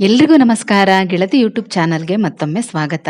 ಎಲ್ರಿಗೂ ನಮಸ್ಕಾರ. ಗೆಳತಿ ಯೂಟ್ಯೂಬ್ ಚಾನಲ್ಗೆ ಮತ್ತೊಮ್ಮೆ ಸ್ವಾಗತ.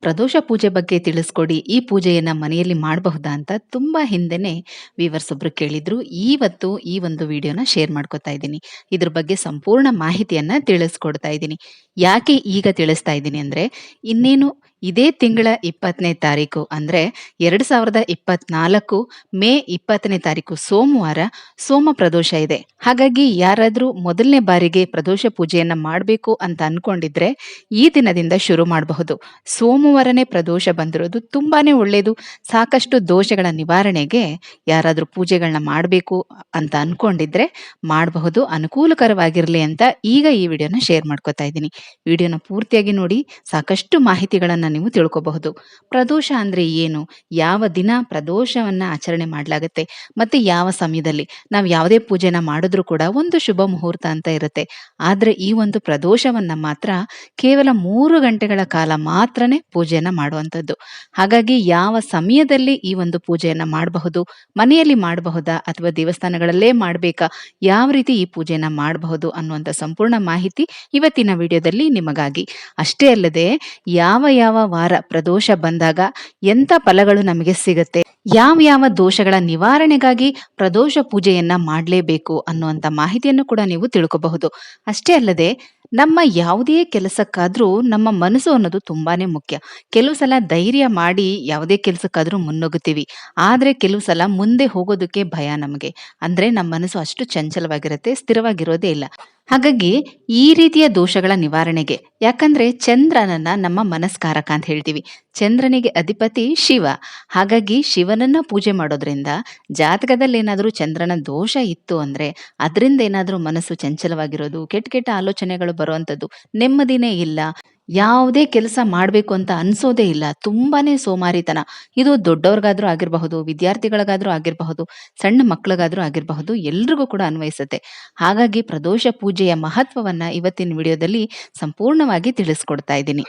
ಪ್ರದೋಷ ಪೂಜೆ ಬಗ್ಗೆ ತಿಳಿಸ್ಕೊಡಿ. ಈ ಪೂಜೆಯನ್ನ ಮನೆಯಲ್ಲಿ ಮಾಡಬಹುದಾ ಅಂತ ತುಂಬಾ ಹಿಂದೆನೆ ವಿವರ್ಸ್ ಒಬ್ರು ಕೇಳಿದ್ರು. ಇವತ್ತು ಈ ಒಂದು ವಿಡಿಯೋನ ಶೇರ್ ಮಾಡ್ಕೊತಾ ಇದ್ದೀನಿ. ಇದ್ರ ಬಗ್ಗೆ ಸಂಪೂರ್ಣ ಮಾಹಿತಿಯನ್ನ ತಿಳಿಸ್ಕೊಡ್ತಾ ಇದ್ದೀನಿ. ಯಾಕೆ ಈಗ ತಿಳಿಸ್ತಾ ಇದ್ದೀನಿ ಅಂದ್ರೆ, ಇನ್ನೇನು ಇದೇ ತಿಂಗಳ ಇಪ್ಪತ್ತನೇ ತಾರೀಕು ಅಂದರೆ ಎರಡು ಸಾವಿರದ ಇಪ್ಪತ್ನಾಲ್ಕು ಮೇ ಇಪ್ಪತ್ತನೇ ತಾರೀಕು ಸೋಮವಾರ ಸೋಮ ಪ್ರದೋಷ ಇದೆ. ಹಾಗಾಗಿ ಯಾರಾದರೂ ಮೊದಲನೇ ಬಾರಿಗೆ ಪ್ರದೋಷ ಪೂಜೆಯನ್ನು ಮಾಡಬೇಕು ಅಂತ ಅನ್ಕೊಂಡಿದ್ರೆ ಈ ದಿನದಿಂದ ಶುರು ಮಾಡಬಹುದು. ಸೋಮವಾರನೇ ಪ್ರದೋಷ ಬಂದಿರೋದು ತುಂಬಾನೇ ಒಳ್ಳೆಯದು ಸಾಕಷ್ಟು ದೋಷಗಳ ನಿವಾರಣೆಗೆ ಯಾರಾದರೂ ಪೂಜೆಗಳನ್ನ ಮಾಡಬೇಕು ಅಂತ ಅನ್ಕೊಂಡಿದ್ರೆ ಮಾಡಬಹುದು. ಅನುಕೂಲಕರವಾಗಿರಲಿ ಅಂತ ಈಗ ಈ ವಿಡಿಯೋನ ಶೇರ್ ಮಾಡ್ಕೊತಾ ಇದ್ದೀನಿ. ವಿಡಿಯೋನ ಪೂರ್ತಿಯಾಗಿ ನೋಡಿ, ಸಾಕಷ್ಟು ಮಾಹಿತಿಗಳನ್ನ ನೀವು ತಿಳ್ಕೋಬಹುದು. ಪ್ರದೋಷ ಅಂದ್ರೆ ಏನು? ಯಾವ ದಿನ ಪ್ರದೋಷವನ್ನ ಆಚರಣೆ ಮಾಡಲಾಗುತ್ತೆ? ಮತ್ತೆ ಯಾವ ಸಮಯದಲ್ಲಿ? ನಾವು ಯಾವುದೇ ಪೂಜೆನ ಮಾಡಿದ್ರು ಕೂಡ ಒಂದು ಶುಭ ಮುಹೂರ್ತ ಅಂತ ಇರುತ್ತೆ. ಆದ್ರೆ ಈ ಒಂದು ಪ್ರದೋಷವನ್ನ ಮಾತ್ರ ಕೇವಲ ಮೂರು ಗಂಟೆಗಳ ಕಾಲ ಮಾತ್ರನೇ ಪೂಜೆಯನ್ನ ಮಾಡುವಂಥದ್ದು. ಹಾಗಾಗಿ ಯಾವ ಸಮಯದಲ್ಲಿ ಈ ಒಂದು ಪೂಜೆಯನ್ನ ಮಾಡಬಹುದು? ಮನೆಯಲ್ಲಿ ಮಾಡಬಹುದಾ? ಅಥವಾ ದೇವಸ್ಥಾನಗಳಲ್ಲೇ ಮಾಡಬೇಕಾ? ಯಾವ ರೀತಿ ಈ ಪೂಜೆಯನ್ನ ಮಾಡಬಹುದು? ಅನ್ನುವಂಥ ಸಂಪೂರ್ಣ ಮಾಹಿತಿ ಇವತ್ತಿನ ವಿಡಿಯೋದಲ್ಲಿ ನಿಮಗಾಗಿ. ಅಷ್ಟೇ ಅಲ್ಲದೆ ಯಾವ ಯಾವ ವಾರ ಪ್ರದೋಷ ಬಂದಾಗ ಎಂತ ಫಲಗಳು ನಮಗೆ ಸಿಗುತ್ತೆ? ಯಾವ ಯಾವ ದೋಷಗಳ ನಿವಾರಣೆಗಾಗಿ ಪ್ರದೋಷ ಪೂಜೆಯನ್ನ ಮಾಡಲೇಬೇಕು ಅನ್ನುವಂಥ ಮಾಹಿತಿಯನ್ನು ಕೂಡ ನೀವು ತಿಳ್ಕೋಬಹುದು. ಅಷ್ಟೇ ಅಲ್ಲದೆ ನಮ್ಮ ಯಾವುದೇ ಕೆಲಸಕ್ಕಾದ್ರೂ ನಮ್ಮ ಮನಸ್ಸು ಅನ್ನೋದು ತುಂಬಾನೇ ಮುಖ್ಯ. ಕೆಲವು ಸಲ ಧೈರ್ಯ ಮಾಡಿ ಯಾವುದೇ ಕೆಲಸಕ್ಕಾದ್ರೂ ಮುನ್ನುಗ್ಗುತ್ತೀವಿ ಆದ್ರೆ ಕೆಲವು ಸಲ ಮುಂದೆ ಹೋಗೋದಕ್ಕೆ ಭಯ ನಮಗೆ. ಅಂದ್ರೆ ನಮ್ಮ ಮನಸ್ಸು ಅಷ್ಟು ಚಂಚಲವಾಗಿರುತ್ತೆ, ಸ್ಥಿರವಾಗಿರೋದೇ ಇಲ್ಲ. ಹಾಗಾಗಿ ಈ ರೀತಿಯ ದೋಷಗಳ ನಿವಾರಣೆಗೆ, ಯಾಕಂದ್ರೆ ಚಂದ್ರನನ್ನ ನಮ್ಮ ಮನಸ್ಕಾರಕ ಅಂತ ಹೇಳ್ತೀವಿ. ಚಂದ್ರನಿಗೆ ಅಧಿಪತಿ ಶಿವ. ಹಾಗಾಗಿ ಶಿವನನ್ನ ಪೂಜೆ ಮಾಡೋದ್ರಿಂದ ಜಾತಕದಲ್ಲಿ ಏನಾದರೂ ಚಂದ್ರನ ದೋಷ ಇತ್ತು ಅಂದ್ರೆ ಅದರಿಂದ ಏನಾದರೂ ಮನಸ್ಸು ಚಂಚಲವಾಗಿರೋದು, ಕೆಟ್ಟ ಕೆಟ್ಟ ಆಲೋಚನೆಗಳು ಬರುವಂಥದ್ದು ನೆಮ್ಮದಿನೇ ಇಲ್ಲ. ಯಾವುದೇ ಕೆಲಸ ಮಾಡಬೇಕು ಅಂತ ಅನ್ಸೋದೇ ಇಲ್ಲ. ತುಂಬಾನೇ ಸೋಮಾರಿತನ. ಇದು ದೊಡ್ಡವ್ರಿಗಾದ್ರೂ ಆಗಿರಬಹುದು, ವಿದ್ಯಾರ್ಥಿಗಳಿಗಾದ್ರೂ ಆಗಿರಬಹುದು, ಸಣ್ಣ ಮಕ್ಕಳಿಗಾದ್ರೂ ಆಗಿರಬಹುದು, ಎಲ್ರಿಗೂ ಕೂಡ ಅನ್ವಯಿಸುತ್ತೆ. ಹಾಗಾಗಿ ಪ್ರದೋಷ ಪೂಜೆಯ ಮಹತ್ವವನ್ನ ಇವತ್ತಿನ ವಿಡಿಯೋದಲ್ಲಿ ಸಂಪೂರ್ಣವಾಗಿ ತಿಳಿಸ್ಕೊಡ್ತಾ ಇದ್ದೀನಿ.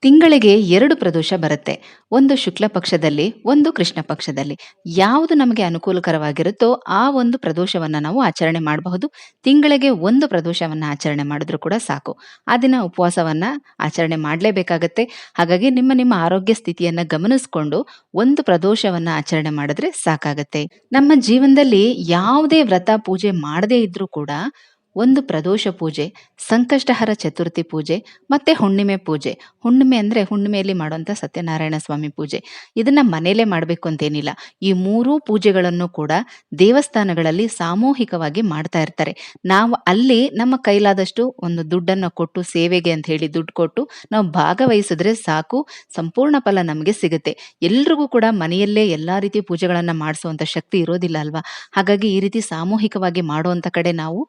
ತಿಂಗಳಿಗೆ ಎರಡು ಪ್ರದೋಷ ಬರುತ್ತೆ. ಒಂದು ಶುಕ್ಲ ಪಕ್ಷದಲ್ಲಿ, ಒಂದು ಕೃಷ್ಣ ಪಕ್ಷದಲ್ಲಿ. ಯಾವುದು ನಮಗೆ ಅನುಕೂಲಕರವಾಗಿರುತ್ತೋ ಆ ಒಂದು ಪ್ರದೋಷವನ್ನ ನಾವು ಆಚರಣೆ ಮಾಡಬಹುದು. ತಿಂಗಳಿಗೆ ಒಂದು ಪ್ರದೋಷವನ್ನ ಆಚರಣೆ ಮಾಡಿದ್ರು ಕೂಡ ಸಾಕು. ಆ ದಿನ ಉಪವಾಸವನ್ನ ಆಚರಣೆ ಮಾಡಲೇಬೇಕಾಗತ್ತೆ. ಹಾಗಾಗಿ ನಿಮ್ಮ ನಿಮ್ಮ ಆರೋಗ್ಯ ಸ್ಥಿತಿಯನ್ನ ಗಮನಿಸಿಕೊಂಡು ಒಂದು ಪ್ರದೋಷವನ್ನ ಆಚರಣೆ ಮಾಡಿದ್ರೆ ಸಾಕಾಗತ್ತೆ. ನಮ್ಮ ಜೀವನದಲ್ಲಿ ಯಾವುದೇ ವ್ರತ ಪೂಜೆ ಮಾಡದೇ ಇದ್ರೂ ಕೂಡ ಒಂದು ಪ್ರದೋಷ ಪೂಜೆ, ಸಂಕಷ್ಟಹರ ಚತುರ್ಥಿ ಪೂಜೆ, ಮತ್ತು ಹುಣ್ಣಿಮೆ ಪೂಜೆ. ಹುಣ್ಣಿಮೆ ಅಂದರೆ ಹುಣ್ಣಿಮೆಯಲ್ಲಿ ಮಾಡುವಂಥ ಸತ್ಯನಾರಾಯಣ ಸ್ವಾಮಿ ಪೂಜೆ. ಇದನ್ನು ಮನೆಯಲ್ಲೇ ಮಾಡಬೇಕು ಅಂತೇನಿಲ್ಲ. ಈ ಮೂರೂ ಪೂಜೆಗಳನ್ನು ಕೂಡ ದೇವಸ್ಥಾನಗಳಲ್ಲಿ ಸಾಮೂಹಿಕವಾಗಿ ಮಾಡ್ತಾ ಇರ್ತಾರೆ. ನಾವು ಅಲ್ಲಿ ನಮ್ಮ ಕೈಲಾದಷ್ಟು ಒಂದು ದುಡ್ಡನ್ನು ಕೊಟ್ಟು, ಸೇವೆಗೆ ಅಂತ ಹೇಳಿ ದುಡ್ಡು ಕೊಟ್ಟು, ನಾವು ಭಾಗವಹಿಸಿದ್ರೆ ಸಾಕು, ಸಂಪೂರ್ಣ ಫಲ ನಮಗೆ ಸಿಗುತ್ತೆ. ಎಲ್ರಿಗೂ ಕೂಡ ಮನೆಯಲ್ಲೇ ಎಲ್ಲ ರೀತಿ ಪೂಜೆಗಳನ್ನು ಮಾಡಿಸುವಂಥ ಶಕ್ತಿ ಇರೋದಿಲ್ಲ ಅಲ್ವಾ? ಹಾಗಾಗಿ ಈ ರೀತಿ ಸಾಮೂಹಿಕವಾಗಿ ಮಾಡುವಂಥ ಕಡೆ ನಾವು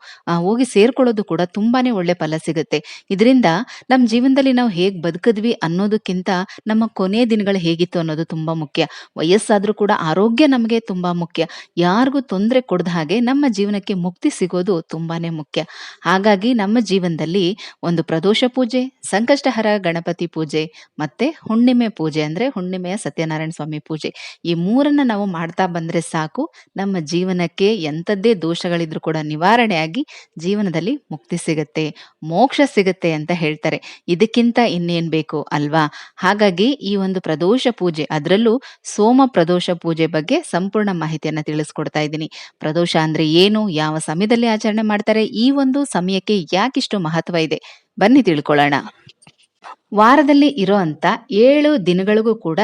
ಹೋಗಿ ಸೇರ್ಕೊಳ್ಳೋದು ಕೂಡ ತುಂಬಾನೇ ಒಳ್ಳೆ ಫಲ ಸಿಗುತ್ತೆ. ಇದರಿಂದ ನಮ್ಮ ಜೀವನದಲ್ಲಿ ನಾವು ಹೇಗೆ ಬದುಕಿದ್ವಿ ಅನ್ನೋದಕ್ಕಿಂತ ನಮ್ಮ ಕೊನೆ ದಿನಗಳು ಹೇಗಿತ್ತು ಅನ್ನೋದು ತುಂಬಾ ಮುಖ್ಯ. ವಯಸ್ಸಾದ್ರೂ ಕೂಡ ಆರೋಗ್ಯ ನಮಗೆ ತುಂಬಾ ಮುಖ್ಯ. ಯಾರಿಗೂ ತೊಂದರೆ ಕೊಡದ ಹಾಗೆ ನಮ್ಮ ಜೀವನಕ್ಕೆ ಮುಕ್ತಿ ಸಿಗೋದು ತುಂಬಾನೇ ಮುಖ್ಯ. ಹಾಗಾಗಿ ನಮ್ಮ ಜೀವನದಲ್ಲಿ ಒಂದು ಪ್ರದೋಷ ಪೂಜೆ, ಸಂಕಷ್ಟಹರ ಗಣಪತಿ ಪೂಜೆ, ಮತ್ತೆ ಹುಣ್ಣಿಮೆ ಪೂಜೆ ಅಂದ್ರೆ ಹುಣ್ಣಿಮೆಯ ಸತ್ಯನಾರಾಯಣ ಸ್ವಾಮಿ ಪೂಜೆ. ಈ ಮೂರನ್ನ ನಾವು ಮಾಡ್ತಾ ಬಂದ್ರೆ ಸಾಕು. ನಮ್ಮ ಜೀವನಕ್ಕೆ ಎಂಥದ್ದೇ ದೋಷಗಳಿದ್ರು ಕೂಡ ನಿವಾರಣೆಯಾಗಿ ಜೀವನದಲ್ಲಿ ಮುಕ್ತಿ ಸಿಗುತ್ತೆ, ಮೋಕ್ಷ ಸಿಗುತ್ತೆ ಅಂತ ಹೇಳ್ತಾರೆ. ಇದಕ್ಕಿಂತ ಇನ್ನೇನ್ ಬೇಕು ಅಲ್ವಾ? ಹಾಗಾಗಿ ಈ ಒಂದು ಪ್ರದೋಷ ಪೂಜೆ, ಅದರಲ್ಲೂ ಸೋಮ ಪ್ರದೋಷ ಪೂಜೆ ಬಗ್ಗೆ ಸಂಪೂರ್ಣ ಮಾಹಿತಿಯನ್ನ ತಿಳಿಸ್ಕೊಡ್ತಾ ಇದ್ದೀನಿ. ಪ್ರದೋಷ ಅಂದ್ರೆ ಏನು, ಯಾವ ಸಮಯದಲ್ಲಿ ಆಚರಣೆ ಮಾಡ್ತಾರೆ, ಈ ಒಂದು ಸಮಯಕ್ಕೆ ಯಾಕಿಷ್ಟು ಮಹತ್ವ ಇದೆ? ಬನ್ನಿ ತಿಳ್ಕೊಳ್ಳೋಣ. ವಾರದಲ್ಲಿ ಇರೋ ಅಂತ ಏಳು ದಿನಗಳಿಗೂ ಕೂಡ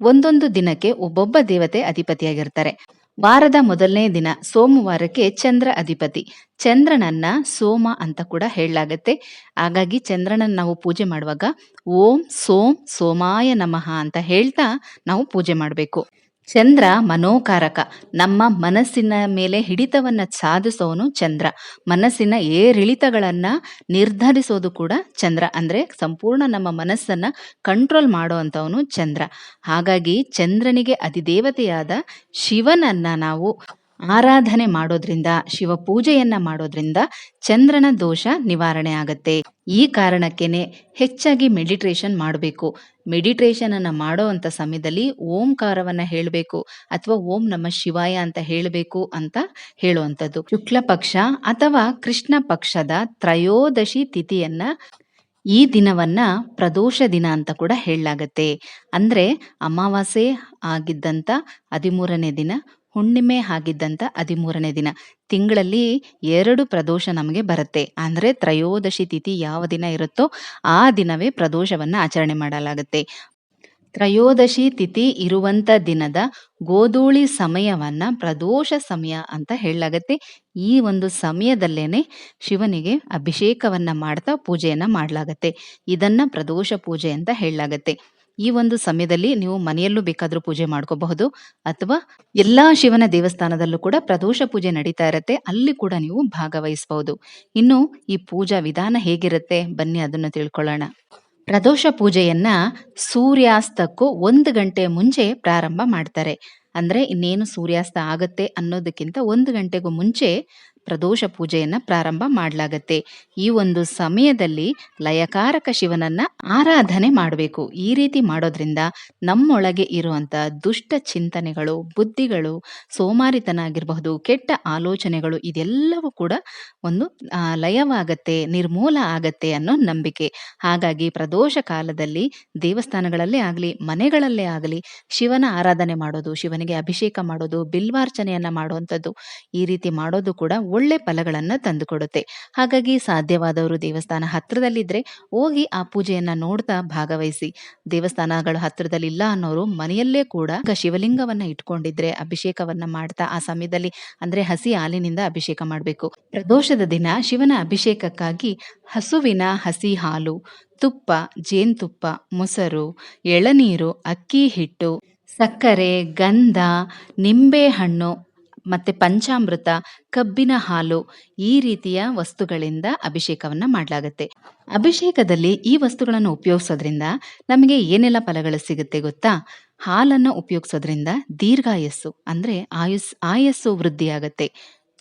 ಒಂದೊಂದು ದಿನಕ್ಕೆ ಒಬ್ಬೊಬ್ಬ ದೇವತೆ ಅಧಿಪತಿಯಾಗಿರ್ತಾರೆ. ವಾರದ ಮೊದಲನೇ ದಿನ ಸೋಮವಾರಕ್ಕೆ ಚಂದ್ರ ಅಧಿಪತಿ. ಚಂದ್ರನನ್ನ ಸೋಮ ಅಂತ ಕೂಡ ಹೇಳಲಾಗತ್ತೆ. ಹಾಗಾಗಿ ಚಂದ್ರನನ್ನ ನಾವು ಪೂಜೆ ಮಾಡುವಾಗ ಓಂ ಸೋಂ ಸೋಮಾಯ ನಮಃ ಅಂತ ಹೇಳ್ತಾ ನಾವು ಪೂಜೆ ಮಾಡಬೇಕು. ಚಂದ್ರ ಮನೋಕಾರಕ. ನಮ್ಮ ಮನಸ್ಸಿನ ಮೇಲೆ ಹಿಡಿತವನ್ನ ಸಾಧಿಸೋನು ಚಂದ್ರ. ಮನಸ್ಸಿನ ಏರಿಳಿತಗಳನ್ನ ನಿರ್ಧರಿಸೋದು ಕೂಡ ಚಂದ್ರ. ಅಂದ್ರೆ ಸಂಪೂರ್ಣ ನಮ್ಮ ಮನಸ್ಸನ್ನ ಕಂಟ್ರೋಲ್ ಮಾಡೋ ಅಂತವನು ಚಂದ್ರ. ಹಾಗಾಗಿ ಚಂದ್ರನಿಗೆ ಅಧಿದೇವತೆಯಾದ ಶಿವನನ್ನ ನಾವು ಆರಾಧನೆ ಮಾಡೋದ್ರಿಂದ ಶಿವ ಪೂಜೆಯನ್ನ ಮಾಡೋದ್ರಿಂದ ಚಂದ್ರನ ದೋಷ ನಿವಾರಣೆ ಆಗತ್ತೆ. ಈ ಕಾರಣಕ್ಕೇನೆ ಹೆಚ್ಚಾಗಿ ಮೆಡಿಟೇಷನ್ ಮಾಡಬೇಕು. ಮೆಡಿಟೇಷನನ್ನು ಅಂತ ಸಮಯದಲ್ಲಿ ಓಂಕಾರವನ್ನ ಹೇಳಬೇಕು ಅಥವಾ ಓಂ ನಮ್ಮ ಶಿವಾಯ ಅಂತ ಹೇಳಬೇಕು ಅಂತ ಹೇಳುವಂಥದ್ದು. ಶುಕ್ಲ ಪಕ್ಷ ಅಥವಾ ಕೃಷ್ಣ ಪಕ್ಷದ ತ್ರಯೋದಶಿ ತಿಥಿಯನ್ನ ಈ ದಿನವನ್ನ ಪ್ರದೋಷ ದಿನ ಅಂತ ಕೂಡ ಹೇಳಲಾಗತ್ತೆ. ಅಂದ್ರೆ ಅಮಾವಾಸ್ಯೆ ಆಗಿದ್ದಂತ ಹದಿಮೂರನೇ ದಿನ, ಹುಣ್ಣಿಮೆ ಆಗಿದ್ದಂತ ಹದಿಮೂರನೇ ದಿನ. ತಿಂಗಳಲ್ಲಿ ಎರಡು ಪ್ರದೋಷ ನಮಗೆ ಬರುತ್ತೆ. ಅಂದರೆ ತ್ರಯೋದಶಿ ತಿಥಿ ಯಾವ ದಿನ ಇರುತ್ತೋ ಆ ದಿನವೇ ಪ್ರದೋಷವನ್ನು ಆಚರಣೆ ಮಾಡಲಾಗುತ್ತೆ. ತ್ರಯೋದಶಿ ತಿಥಿ ಇರುವಂತ ದಿನದ ಗೋಧೂಳಿ ಸಮಯವನ್ನ ಪ್ರದೋಷ ಸಮಯ ಅಂತ ಹೇಳಲಾಗತ್ತೆ. ಈ ಒಂದು ಸಮಯದಲ್ಲೇನೆ ಶಿವನಿಗೆ ಅಭಿಷೇಕವನ್ನ ಮಾಡ್ತಾ ಪೂಜೆಯನ್ನು ಮಾಡಲಾಗತ್ತೆ. ಇದನ್ನ ಪ್ರದೋಷ ಪೂಜೆ ಅಂತ ಹೇಳಲಾಗತ್ತೆ. ಈ ಒಂದು ಸಮಯದಲ್ಲಿ ನೀವು ಮನೆಯಲ್ಲೂ ಬೇಕಾದರೂ ಪೂಜೆ ಮಾಡ್ಕೋಬಹುದು, ಅಥವಾ ಎಲ್ಲಾ ಶಿವನ ದೇವಸ್ಥಾನದಲ್ಲೂ ಕೂಡ ಪ್ರದೋಷ ಪೂಜೆ ನಡೀತಾ ಇರುತ್ತೆ, ಅಲ್ಲಿ ಕೂಡ ನೀವು ಭಾಗವಹಿಸಬಹುದು. ಇನ್ನು ಈ ಪೂಜಾ ವಿಧಾನ ಹೇಗಿರುತ್ತೆ, ಬನ್ನಿ ಅದನ್ನು ತಿಳ್ಕೊಳ್ಳೋಣ. ಪ್ರದೋಷ ಪೂಜೆಯನ್ನ ಸೂರ್ಯಾಸ್ತಕ್ಕೂ ಒಂದು ಗಂಟೆ ಮುಂಚೆ ಪ್ರಾರಂಭ ಮಾಡ್ತಾರೆ. ಅಂದ್ರೆ ಇನ್ನೇನು ಸೂರ್ಯಾಸ್ತ ಆಗತ್ತೆ ಅನ್ನೋದಕ್ಕಿಂತ ಒಂದು ಗಂಟೆಗೂ ಮುಂಚೆ ಪ್ರದೋಷ ಪೂಜೆಯನ್ನ ಪ್ರಾರಂಭ ಮಾಡಲಾಗತ್ತೆ. ಈ ಒಂದು ಸಮಯದಲ್ಲಿ ಲಯಕಾರಕ ಶಿವನನ್ನ ಆರಾಧನೆ ಮಾಡಬೇಕು. ಈ ರೀತಿ ಮಾಡೋದ್ರಿಂದ ನಮ್ಮೊಳಗೆ ಇರುವಂತ ದುಷ್ಟ ಚಿಂತನೆಗಳು, ಬುದ್ಧಿಗಳು ಸೋಮಾರಿತನ ಆಗಿರಬಹುದು ಕೆಟ್ಟ ಆಲೋಚನೆಗಳು ಇದೆಲ್ಲವೂ ಕೂಡ ಒಂದು ಲಯವಾಗತ್ತೆ, ನಿರ್ಮೂಲ ಆಗತ್ತೆ ಅನ್ನೋ ನಂಬಿಕೆ. ಹಾಗಾಗಿ ಪ್ರದೋಷ ಕಾಲದಲ್ಲಿ, ದೇವಸ್ಥಾನಗಳಲ್ಲೇ ಆಗಲಿ, ಮನೆಗಳಲ್ಲೇ ಆಗಲಿ, ಶಿವನ ಆರಾಧನೆ ಮಾಡೋದು, ಶಿವನಿಗೆ ಅಭಿಷೇಕ ಮಾಡೋದು, ಬಿಲ್ವಾರ್ಚನೆಯನ್ನ ಮಾಡುವಂಥದ್ದು ಈ ರೀತಿ ಮಾಡೋದು ಕೂಡ ಒಳ್ಳೆ ಫಲಗಳನ್ನ ತಂದುಕೊಡುತ್ತೆ. ಹಾಗಾಗಿ ಸಾಧ್ಯವಾದವರು ದೇವಸ್ಥಾನ ಹತ್ತಿರದಲ್ಲಿದ್ರೆ ಹೋಗಿ ಆ ಪೂಜೆಯನ್ನ ನೋಡ್ತಾ ಭಾಗವಹಿಸಿ. ದೇವಸ್ಥಾನಗಳು ಹತ್ತಿರದಲ್ಲಿಲ್ಲ ಅನ್ನೋರು ಮನೆಯಲ್ಲೇ ಕೂಡ ಶಿವಲಿಂಗವನ್ನ ಇಟ್ಕೊಂಡಿದ್ರೆ ಅಭಿಷೇಕವನ್ನ ಮಾಡ್ತಾ ಆ ಸಮಯದಲ್ಲಿ ಅಂದ್ರೆ ಹಸಿ ಹಾಲಿನಿಂದ ಅಭಿಷೇಕ ಮಾಡಬೇಕು. ಪ್ರದೋಷದ ದಿನ ಶಿವನ ಅಭಿಷೇಕಕ್ಕಾಗಿ ಹಸುವಿನ ಹಸಿ ಹಾಲು, ತುಪ್ಪ, ಜೇನುತುಪ್ಪ, ಮೊಸರು, ಎಳನೀರು, ಅಕ್ಕಿ ಹಿಟ್ಟು, ಸಕ್ಕರೆ, ಗಂಧ ನಿಂಬೆಹಣ್ಣು ಮತ್ತೆ ಪಂಚಾಮೃತ, ಕಬ್ಬಿನ ಹಾಲು ಈ ರೀತಿಯ ವಸ್ತುಗಳಿಂದ ಅಭಿಷೇಕವನ್ನ ಮಾಡಲಾಗುತ್ತೆ. ಅಭಿಷೇಕದಲ್ಲಿ ಈ ವಸ್ತುಗಳನ್ನು ಉಪಯೋಗಿಸೋದ್ರಿಂದ ನಮಗೆ ಏನೆಲ್ಲ ಫಲಗಳು ಸಿಗುತ್ತೆ ಗೊತ್ತಾ? ಹಾಲನ್ನು ಉಪಯೋಗಿಸೋದ್ರಿಂದ ದೀರ್ಘಾಯಸ್ಸು ಅಂದ್ರೆ ಆಯುಸ್, ಆಯಸ್ಸು ವೃದ್ಧಿಯಾಗತ್ತೆ.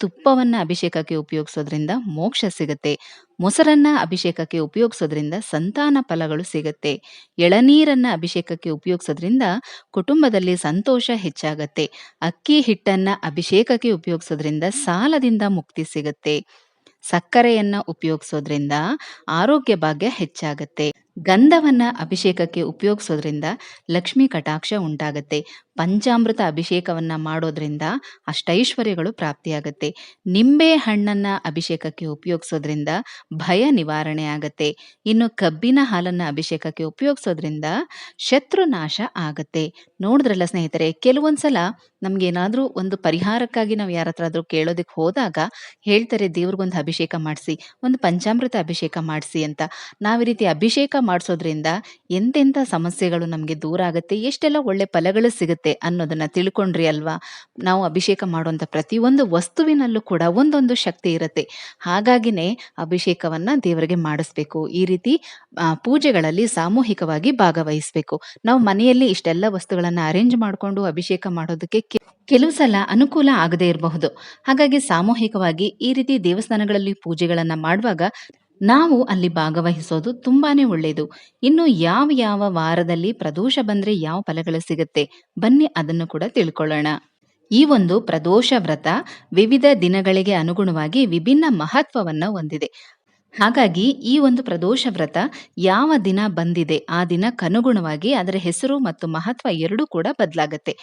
ತುಪ್ಪವನ್ನ ಅಭಿಷೇಕಕ್ಕೆ ಉಪಯೋಗಿಸೋದ್ರಿಂದ ಮೋಕ್ಷ ಸಿಗುತ್ತೆ. ಮೊಸರನ್ನ ಅಭಿಷೇಕಕ್ಕೆ ಉಪಯೋಗಿಸೋದ್ರಿಂದ ಸಂತಾನ ಫಲಗಳು ಸಿಗುತ್ತೆ. ಎಳನೀರನ್ನ ಅಭಿಷೇಕಕ್ಕೆ ಉಪಯೋಗಿಸೋದ್ರಿಂದ ಕುಟುಂಬದಲ್ಲಿ ಸಂತೋಷ ಹೆಚ್ಚಾಗತ್ತೆ. ಅಕ್ಕಿ ಹಿಟ್ಟನ್ನ ಅಭಿಷೇಕಕ್ಕೆ ಉಪಯೋಗಿಸೋದ್ರಿಂದ ಸಾಲದಿಂದ ಮುಕ್ತಿ ಸಿಗುತ್ತೆ. ಸಕ್ಕರೆಯನ್ನ ಉಪಯೋಗಿಸೋದ್ರಿಂದ ಆರೋಗ್ಯ ಭಾಗ್ಯ ಹೆಚ್ಚಾಗತ್ತೆ. ಗಂಧವನ್ನ ಅಭಿಷೇಕಕ್ಕೆ ಉಪಯೋಗಿಸೋದ್ರಿಂದ ಲಕ್ಷ್ಮಿ ಕಟಾಕ್ಷ ಉಂಟಾಗತ್ತೆ. ಪಂಚಾಮೃತ ಅಭಿಷೇಕವನ್ನ ಮಾಡೋದ್ರಿಂದ ಅಷ್ಟೈಶ್ವರ್ಯಗಳು ಪ್ರಾಪ್ತಿಯಾಗುತ್ತೆ. ನಿಂಬೆ ಹಣ್ಣನ್ನ ಅಭಿಷೇಕಕ್ಕೆ ಉಪಯೋಗಿಸೋದ್ರಿಂದ ಭಯ ನಿವಾರಣೆ ಆಗತ್ತೆ. ಇನ್ನು ಕಬ್ಬಿನ ಹಾಲನ್ನ ಅಭಿಷೇಕಕ್ಕೆ ಉಪಯೋಗಿಸೋದ್ರಿಂದ ಶತ್ರುನಾಶ ಆಗತ್ತೆ. ನೋಡಿದ್ರಲ್ಲ ಸ್ನೇಹಿತರೆ, ಕೆಲವೊಂದ್ಸಲ ನಮ್ಗೇನಾದ್ರೂ ಒಂದು ಪರಿಹಾರಕ್ಕಾಗಿ ನಾವು ಯಾರ ಹತ್ರ ಕೇಳೋದಕ್ಕೆ ಹೋದಾಗ ಹೇಳ್ತಾರೆ, ದೇವ್ರಿಗೊಂದು ಅಭಿಷೇಕ ಮಾಡಿಸಿ, ಒಂದು ಪಂಚಾಮೃತ ಅಭಿಷೇಕ ಮಾಡಿಸಿ ಅಂತ. ನಾವು ಈ ರೀತಿ ಅಭಿಷೇಕ ಮಾಡಿಸೋದ್ರಿಂದ ಎಂತೆಂಥ ಸಮಸ್ಯೆಗಳು ನಮಗೆ ದೂರ ಆಗುತ್ತೆ, ಎಷ್ಟೆಲ್ಲ ಒಳ್ಳೆ ಫಲಗಳು ಸಿಗುತ್ತೆ. ಅನ್ನೋದನ್ನ ತಿಳ್ಕೊಂಡ್ರಿ ಅಲ್ವಾ? ನಾವು ಅಭಿಷೇಕ ಮಾಡುವಂತ ಪ್ರತಿಯೊಂದು ವಸ್ತುವಿನಲ್ಲೂ ಕೂಡ ಒಂದೊಂದು ಶಕ್ತಿ ಇರುತ್ತೆ. ಹಾಗಾಗಿನೇ ಅಭಿಷೇಕವನ್ನ ದೇವರಿಗೆ ಮಾಡಿಸ್ಬೇಕು. ಈ ರೀತಿ ಪೂಜೆಗಳಲ್ಲಿ ಸಾಮೂಹಿಕವಾಗಿ ಭಾಗವಹಿಸಬೇಕು. ನಾವು ಮನೆಯಲ್ಲಿ ಇಷ್ಟೆಲ್ಲ ವಸ್ತುಗಳನ್ನ ಅರೇಂಜ್ ಮಾಡಿಕೊಂಡು ಅಭಿಷೇಕ ಮಾಡೋದಕ್ಕೆ ಕೆಲವು ಸಲ ಅನುಕೂಲ ಆಗದೇ ಇರಬಹುದು. ಹಾಗಾಗಿ ಸಾಮೂಹಿಕವಾಗಿ ಈ ರೀತಿ ದೇವಸ್ಥಾನಗಳಲ್ಲಿ ಪೂಜೆಗಳನ್ನ ಮಾಡುವಾಗ ನಾವು ಅಲ್ಲಿ ಭಾಗವಹಿಸೋದು ತುಂಬಾನೇ ಒಳ್ಳೆಯದು ಇನ್ನು ಯಾವ ಯಾವ ವಾರದಲ್ಲಿ ಪ್ರದೋಷ ಬಂದ್ರೆ ಯಾವ ಫಲಗಳು ಸಿಗುತ್ತೆ? ಬನ್ನಿ ಅದನ್ನು ಕೂಡ ತಿಳ್ಕೊಳ್ಳೋಣ. ಈ ಒಂದು ಪ್ರದೋಷ ವ್ರತ ವಿವಿಧ ದಿನಗಳಿಗೆ ಅನುಗುಣವಾಗಿ ವಿಭಿನ್ನ ಮಹತ್ವವನ್ನು ಹೊಂದಿದೆ. ಹಾಗಾಗಿ ಈ ಒಂದು ಪ್ರದೋಷ ವ್ರತ ಯಾವ ದಿನ ಬಂದಿದೆ? ಆ ದಿನಕ್ಕನುಗುಣವಾಗಿ ಅದರ ಹೆಸರು ಮತ್ತು ಮಹತ್ವ ಎರಡೂ ಕೂಡ ಬದಲಾಗತ್ತೆ.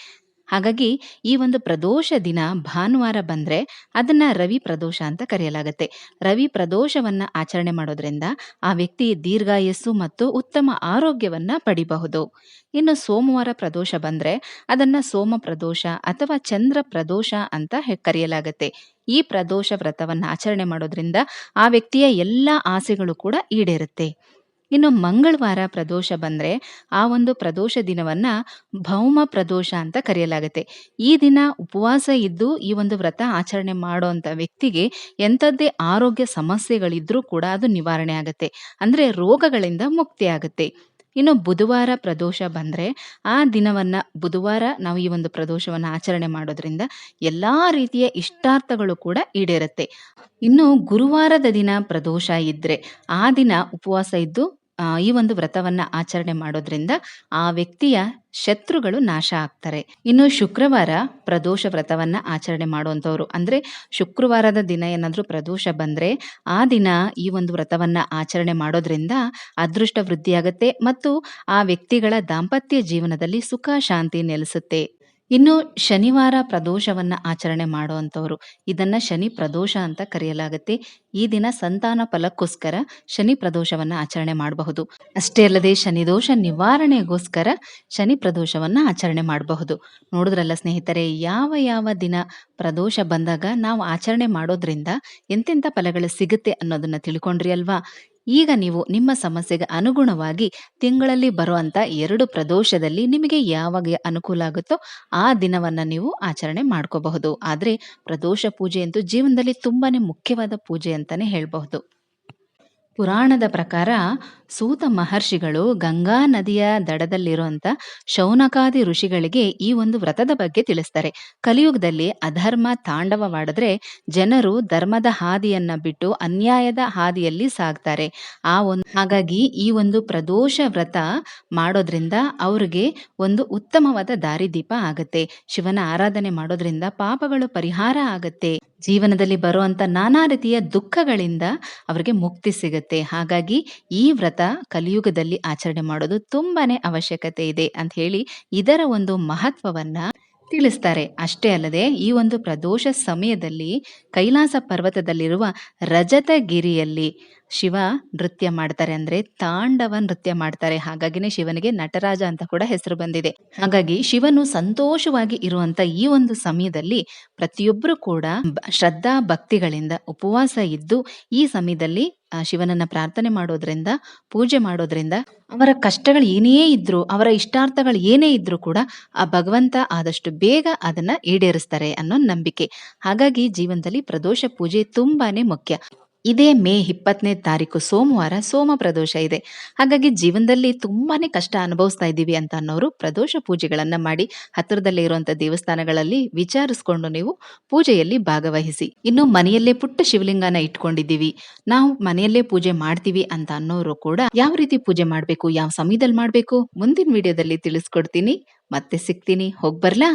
ಹಾಗಾಗಿ ಈ ಒಂದು ಪ್ರದೋಷ ದಿನ ಭಾನುವಾರ ಬಂದರೆ ಅದನ್ನ ರವಿ ಪ್ರದೋಷ ಅಂತ ಕರೆಯಲಾಗುತ್ತೆ. ರವಿ ಪ್ರದೋಷವನ್ನು ಆಚರಣೆ ಮಾಡೋದ್ರಿಂದ ಆ ವ್ಯಕ್ತಿ ದೀರ್ಘಾಯಸ್ಸು ಮತ್ತು ಉತ್ತಮ ಆರೋಗ್ಯವನ್ನು ಪಡಿಬಹುದು. ಇನ್ನು ಸೋಮವಾರ ಪ್ರದೋಷ ಬಂದರೆ ಅದನ್ನು ಸೋಮ ಪ್ರದೋಷ ಅಥವಾ ಚಂದ್ರ ಪ್ರದೋಷ ಅಂತ ಕರೆಯಲಾಗುತ್ತೆ. ಈ ಪ್ರದೋಷ ವ್ರತವನ್ನು ಆಚರಣೆ ಮಾಡೋದ್ರಿಂದ ಆ ವ್ಯಕ್ತಿಯ ಎಲ್ಲ ಆಸೆಗಳು ಕೂಡ ಈಡೇರುತ್ತೆ. ಇನ್ನು ಮಂಗಳವಾರ ಪ್ರದೋಷ ಬಂದರೆ ಆ ಒಂದು ಪ್ರದೋಷ ದಿನವನ್ನ ಭೌಮ ಪ್ರದೋಷ ಅಂತ ಕರೆಯಲಾಗುತ್ತೆ. ಈ ದಿನ ಉಪವಾಸ ಇದ್ದು ಈ ಒಂದು ವ್ರತ ಆಚರಣೆ ಮಾಡೋಂಥ ವ್ಯಕ್ತಿಗೆ ಎಂಥದ್ದೇ ಆರೋಗ್ಯ ಸಮಸ್ಯೆಗಳಿದ್ರೂ ಕೂಡ ಅದು ನಿವಾರಣೆ ಆಗುತ್ತೆ. ಅಂದ್ರೆ ರೋಗಗಳಿಂದ ಮುಕ್ತಿ ಆಗುತ್ತೆ. ಇನ್ನು ಬುಧವಾರ ಪ್ರದೋಷ ಬಂದ್ರೆ ಆ ದಿನವನ್ನ ಬುಧವಾರ ನಾವು ಈ ಒಂದು ಪ್ರದೋಷವನ್ನು ಆಚರಣೆ ಮಾಡೋದ್ರಿಂದ ಎಲ್ಲ ರೀತಿಯ ಇಷ್ಟಾರ್ಥಗಳು ಕೂಡ ಈಡೇರುತ್ತೆ. ಇನ್ನು ಗುರುವಾರದ ದಿನ ಪ್ರದೋಷ ಇದ್ದರೆ ಆ ದಿನ ಉಪವಾಸ ಇದ್ದು ಈ ಒಂದು ವ್ರತವನ್ನ ಆಚರಣೆ ಮಾಡೋದ್ರಿಂದ ಆ ವ್ಯಕ್ತಿಯ ಶತ್ರುಗಳು ನಾಶ ಆಗ್ತಾರೆ. ಇನ್ನು ಶುಕ್ರವಾರ ಪ್ರದೋಷ ವ್ರತವನ್ನ ಆಚರಣೆ ಮಾಡುವಂತವ್ರು ಅಂದ್ರೆ ಶುಕ್ರವಾರದ ದಿನ ಏನಾದ್ರೂ ಪ್ರದೋಷ ಬಂದ್ರೆ ಆ ದಿನ ಈ ಒಂದು ವ್ರತವನ್ನ ಆಚರಣೆ ಮಾಡೋದ್ರಿಂದ ಅದೃಷ್ಟ ವೃದ್ಧಿಯಾಗತ್ತೆ ಮತ್ತು ಆ ವ್ಯಕ್ತಿಗಳ ದಾಂಪತ್ಯ ಜೀವನದಲ್ಲಿ ಸುಖ, ಶಾಂತಿ ನೆಲೆಸುತ್ತೆ. ಇನ್ನು ಶನಿವಾರ ಪ್ರದೋಷವನ್ನ ಆಚರಣೆ ಮಾಡುವಂಥವ್ರು. ಇದನ್ನ ಶನಿ ಪ್ರದೋಷ ಅಂತ ಕರೆಯಲಾಗುತ್ತೆ. ಈ ದಿನ ಸಂತಾನ ಫಲಕ್ಕೋಸ್ಕರ ಶನಿ ಪ್ರದೋಷವನ್ನ ಆಚರಣೆ ಮಾಡಬಹುದು. ಅಷ್ಟೇ ಅಲ್ಲದೆ ಶನಿದೋಷ ನಿವಾರಣೆಗೋಸ್ಕರ ಶನಿ ಪ್ರದೋಷವನ್ನ ಆಚರಣೆ ಮಾಡಬಹುದು. ನೋಡಿದ್ರಲ್ಲ ಸ್ನೇಹಿತರೆ, ಯಾವ ಯಾವ ದಿನ ಪ್ರದೋಷ ಬಂದಾಗ ನಾವು ಆಚರಣೆ ಮಾಡೋದ್ರಿಂದ ಎಂತೆಂಥ ಫಲಗಳು ಸಿಗುತ್ತೆ ಅನ್ನೋದನ್ನ ತಿಳ್ಕೊಂಡ್ರಿ ಅಲ್ವಾ? ಈಗ ನೀವು ನಿಮ್ಮ ಸಮಸ್ಯೆಗೆ ಅನುಗುಣವಾಗಿ ತಿಂಗಳಲ್ಲಿ ಬರುವಂತ ಎರಡು ಪ್ರದೋಷದಲ್ಲಿ ನಿಮಗೆ ಯಾವಾಗ ಅನುಕೂಲ ಆಗುತ್ತೋ ಆ ದಿನವನ್ನ ನೀವು ಆಚರಣೆ ಮಾಡ್ಕೋಬಹುದು. ಆದ್ರೆ ಪ್ರದೋಷ ಪೂಜೆ ಅಂತೂ ಜೀವನದಲ್ಲಿ ತುಂಬಾನೇ ಮುಖ್ಯವಾದ ಪೂಜೆ ಅಂತಾನೆ ಹೇಳಬಹುದು. ಪುರಾಣದ ಪ್ರಕಾರ ಸೂತ ಮಹರ್ಷಿಗಳು ಗಂಗಾ ನದಿಯ ದಡದಲ್ಲಿರುವಂತ ಶೌನಕಾದಿ ಋಷಿಗಳಿಗೆ ಈ ಒಂದು ವ್ರತದ ಬಗ್ಗೆ ತಿಳಿಸ್ತಾರೆ. ಕಲಿಯುಗದಲ್ಲಿ ಅಧರ್ಮ ತಾಂಡವವಾಡಿದ್ರೆ ಜನರು ಧರ್ಮದ ಹಾದಿಯನ್ನ ಬಿಟ್ಟು ಅನ್ಯಾಯದ ಹಾದಿಯಲ್ಲಿ ಸಾಗ್ತಾರೆ. ಆ ಒಂದು ಹಾಗಾಗಿ ಈ ಒಂದು ಪ್ರದೋಷ ವ್ರತ ಮಾಡೋದ್ರಿಂದ ಅವ್ರಿಗೆ ಒಂದು ಉತ್ತಮವಾದ ದಾರಿದೀಪ ಆಗತ್ತೆ. ಶಿವನ ಆರಾಧನೆ ಮಾಡೋದ್ರಿಂದ ಪಾಪಗಳು ಪರಿಹಾರ ಆಗತ್ತೆ. ಜೀವನದಲ್ಲಿ ಬರುವಂತ ನಾನಾ ರೀತಿಯ ದುಃಖಗಳಿಂದ ಅವರಿಗೆ ಮುಕ್ತಿ ಸಿಗುತ್ತೆ. ಹಾಗಾಗಿ ಈ ವ್ರತ ಕಲಿಯುಗದಲ್ಲಿ ಆಚರಣೆ ಮಾಡೋದು ತುಂಬಾನೇ ಅವಶ್ಯಕತೆ ಇದೆ ಅಂತ ಹೇಳಿ ಇದರ ಒಂದು ಮಹತ್ವವನ್ನ ತಿಳಿಸ್ತಾರೆ. ಅಷ್ಟೇ ಅಲ್ಲದೆ ಈ ಒಂದು ಪ್ರದೋಷ ಸಮಯದಲ್ಲಿ ಕೈಲಾಸ ಪರ್ವತದಲ್ಲಿರುವ ರಜತಗಿರಿಯಲ್ಲಿ ಶಿವ ನೃತ್ಯ ಮಾಡ್ತಾರೆ ಅಂದ್ರೆ ತಾಂಡವ ನೃತ್ಯ ಮಾಡ್ತಾರೆ. ಹಾಗಾಗಿನೇ ಶಿವನಿಗೆ ನಟರಾಜ ಅಂತ ಕೂಡ ಹೆಸರು ಬಂದಿದೆ. ಹಾಗಾಗಿ ಶಿವನು ಸಂತೋಷವಾಗಿ ಇರುವಂತ ಈ ಒಂದು ಸಮಯದಲ್ಲಿ ಪ್ರತಿಯೊಬ್ಬರು ಕೂಡ ಶ್ರದ್ಧಾ ಭಕ್ತಿಗಳಿಂದ ಉಪವಾಸ ಇದ್ದು ಈ ಸಮಯದಲ್ಲಿ ಶಿವನನ್ನ ಪ್ರಾರ್ಥನೆ ಮಾಡೋದ್ರಿಂದ, ಪೂಜೆ ಮಾಡೋದ್ರಿಂದ ಅವರ ಕಷ್ಟಗಳು ಏನೇ ಇದ್ರು, ಅವರ ಇಷ್ಟಾರ್ಥಗಳು ಏನೇ ಇದ್ರೂ ಕೂಡ ಆ ಭಗವಂತ ಆದಷ್ಟು ಬೇಗ ಅದನ್ನ ಈಡೇರಿಸ್ತಾರೆ ಅನ್ನೋ ನಂಬಿಕೆ. ಹಾಗಾಗಿ ಜೀವನದಲ್ಲಿ ಪ್ರದೋಷ ಪೂಜೆ ತುಂಬಾನೇ ಮುಖ್ಯ. ಇದೇ ಮೇ ಇಪ್ಪತ್ತನೇ ತಾರೀಕು ಸೋಮವಾರ ಸೋಮ ಪ್ರದೋಷ ಇದೆ. ಹಾಗಾಗಿ ಜೀವನದಲ್ಲಿ ತುಂಬಾನೇ ಕಷ್ಟ ಅನುಭವಿಸ್ತಾ ಇದ್ದೀವಿ ಅಂತ ಅನ್ನೋರು ಪ್ರದೋಷ ಪೂಜೆಗಳನ್ನ ಮಾಡಿ ಹತ್ತಿರದಲ್ಲೇ ಇರುವಂತ ದೇವಸ್ಥಾನಗಳಲ್ಲಿ ವಿಚಾರಿಸ್ಕೊಂಡು ನೀವು ಪೂಜೆಯಲ್ಲಿ ಭಾಗವಹಿಸಿ. ಇನ್ನು ಮನೆಯಲ್ಲೇ ಪುಟ್ಟ ಶಿವಲಿಂಗನ ಇಟ್ಕೊಂಡಿದ್ದೀವಿ. ನಾವು ಮನೆಯಲ್ಲೇ ಪೂಜೆ ಮಾಡ್ತೀವಿ ಅಂತ ಅನ್ನೋರು ಕೂಡ ಯಾವ ರೀತಿ ಪೂಜೆ ಮಾಡಬೇಕು, ಯಾವ ಸಮಯದಲ್ಲಿ ಮಾಡಬೇಕು ಮುಂದಿನ ವಿಡಿಯೋದಲ್ಲಿ ತಿಳಿಸ್ಕೊಡ್ತೀನಿ. ಮತ್ತೆ ಸಿಗ್ತೀನಿ. ಹೋಗ್ಬರ್ಲಾ